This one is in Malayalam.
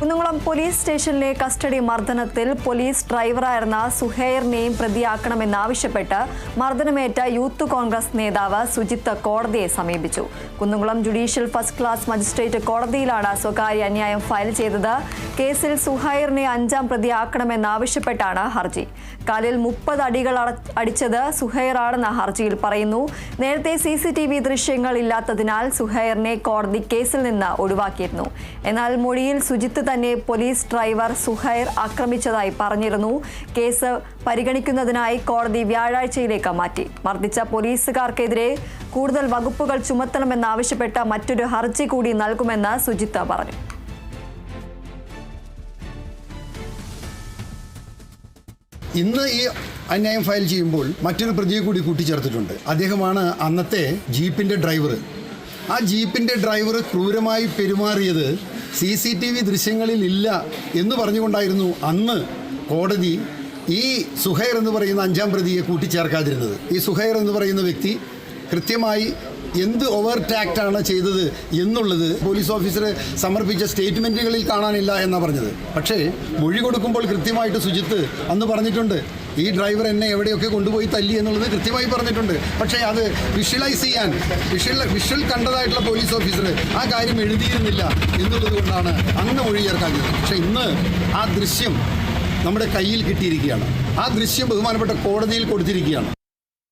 കുന്നംകുളം പോലീസ് സ്റ്റേഷനിലെ കസ്റ്റഡി മർദ്ദനത്തിൽ പോലീസ് ഡ്രൈവറായിരുന്ന സുഹൈറിനെയും പ്രതിയാക്കണമെന്നാവശ്യപ്പെട്ട് മർദ്ദനമേറ്റ യൂത്ത് കോൺഗ്രസ് നേതാവ് സുജിത്ത് കോടതിയെ സമീപിച്ചു. Kunnamkulam judicial first class magistrate കോടതിയിലാണ് സ്വകാര്യ അന്യായം ഫയൽ ചെയ്തത്. കേസിൽ സുഹൈറിനെ അഞ്ചാം പ്രതിയാക്കണമെന്നാവശ്യപ്പെട്ടാണ് ഹർജി. കാലിൽ മുപ്പത് അടികൾ അടിച്ചത് സുഹൈറാണെന്ന ഹർജിയിൽ പറയുന്നു. നേരത്തെ സി സി ടി വി ദൃശ്യങ്ങൾ ഇല്ലാത്തതിനാൽ സുഹൈറിനെ കോടതി കേസിൽ നിന്ന് ഒഴിവാക്കിയിരുന്നു. എന്നാൽ മൊഴിയിൽ സുജിത്ത് തന്നെ പോലീസ് ഡ്രൈവർ സുഹൈർ ആക്രമിച്ചതായി പറഞ്ഞിരുന്നു. കേസ് പരിഗണിക്കുന്നതിനായി കോടതി വ്യാഴാഴ്ചയിലേക്ക് മാറ്റി. മർദ്ദിച്ച പോലീസുകാർക്കെതിരെ കൂടുതൽ വകുപ്പുകൾ ചുമത്തണമെന്നാവശ്യപ്പെട്ട മറ്റൊരു ഹർജി കൂടി നൽകുമെന്ന് സുജിത്ത് പറഞ്ഞു. ഇന്ന് ഈ അന്യായം ഫയൽ ചെയ്യുമ്പോൾ മറ്റൊരു പ്രതിയെ കൂടി കൂട്ടിച്ചേർത്തിട്ടുണ്ട്. അദ്ദേഹമാണ് അന്നത്തെ ജീപ്പിന്റെ ഡ്രൈവർ. ആ ജീപ്പിന്റെ ഡ്രൈവർ ക്രൂരമായി പെരുമാറിയത് സി സി ടി വി ദൃശ്യങ്ങളിൽ ഇല്ല എന്ന് പറഞ്ഞുകൊണ്ടായിരുന്നു അന്ന് കോടതി ഈ സുഹൈർ എന്ന് പറയുന്ന അഞ്ചാം പ്രതിയെ കൂട്ടിച്ചേർക്കാതിരുന്നത്. ഈ സുഹൈർ എന്ന് പറയുന്ന വ്യക്തി കൃത്യമായി എന്ത് ഓവർ ടാക്റ്റാണ് ചെയ്തത് എന്നുള്ളത് പോലീസ് ഓഫീസർ സമർപ്പിച്ച സ്റ്റേറ്റ്മെന്റുകളിൽ കാണാനില്ല എന്നാണ് പറഞ്ഞത്. പക്ഷേ മൊഴി കൊടുക്കുമ്പോൾ കൃത്യമായിട്ട് സുജിത്ത് അന്ന് പറഞ്ഞിട്ടുണ്ട് ഈ ഡ്രൈവർ എന്നെ എവിടെയൊക്കെ കൊണ്ടുപോയി തല്ലി എന്നുള്ളത് കൃത്യമായി പറഞ്ഞിട്ടുണ്ട്. പക്ഷേ അത് വിഷ്വലൈസ് ചെയ്യാൻ വിഷ്വൽ വിഷ്വൽ കണ്ടതായിട്ടുള്ള പോലീസ് ഓഫീസർ ആ കാര്യം എഴുതിയിരുന്നില്ല എന്നുള്ളത് കൊണ്ടാണ് അന്ന് മൊഴി ചേർക്കാഞ്ഞത് പക്ഷേ ഇന്ന് ആ ദൃശ്യം നമ്മുടെ കയ്യിൽ കിട്ടിയിരിക്കുകയാണ്. ആ ദൃശ്യം ബഹുമാനപ്പെട്ട കോടതിയിൽ കൊടുത്തിരിക്കുകയാണ്.